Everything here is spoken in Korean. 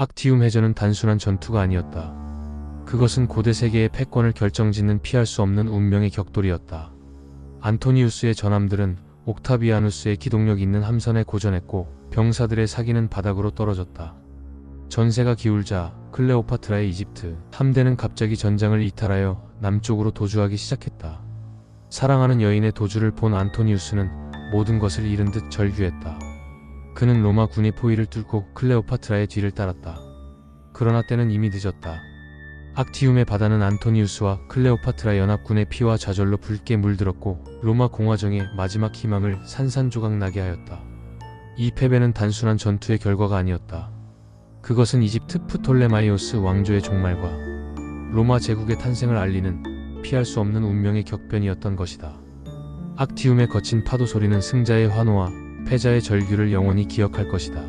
악티움 해전은 단순한 전투가 아니었다. 그것은 고대 세계의 패권을 결정짓는 피할 수 없는 운명의 격돌이었다. 안토니우스의 전함들은 옥타비아누스의 기동력 있는 함선에 고전했고 병사들의 사기는 바닥으로 떨어졌다. 전세가 기울자 클레오파트라의 이집트 함대는 갑자기 전장을 이탈하여 남쪽으로 도주하기 시작했다. 사랑하는 여인의 도주를 본 안토니우스는 모든 것을 잃은 듯 절규했다. 그는 로마 군의 포위를 뚫고 클레오파트라의 뒤를 따랐다. 그러나 때는 이미 늦었다. 악티움의 바다는 안토니우스와 클레오파트라 연합군의 피와 좌절로 붉게 물들었고 로마 공화정의 마지막 희망을 산산조각 나게 하였다. 이 패배는 단순한 전투의 결과가 아니었다. 그것은 이집트 프톨레마이오스 왕조의 종말과 로마 제국의 탄생을 알리는 피할 수 없는 운명의 격변이었던 것이다. 악티움의 거친 파도 소리는 승자의 환호와 패자의 절규를 영원히 기억할 것이다.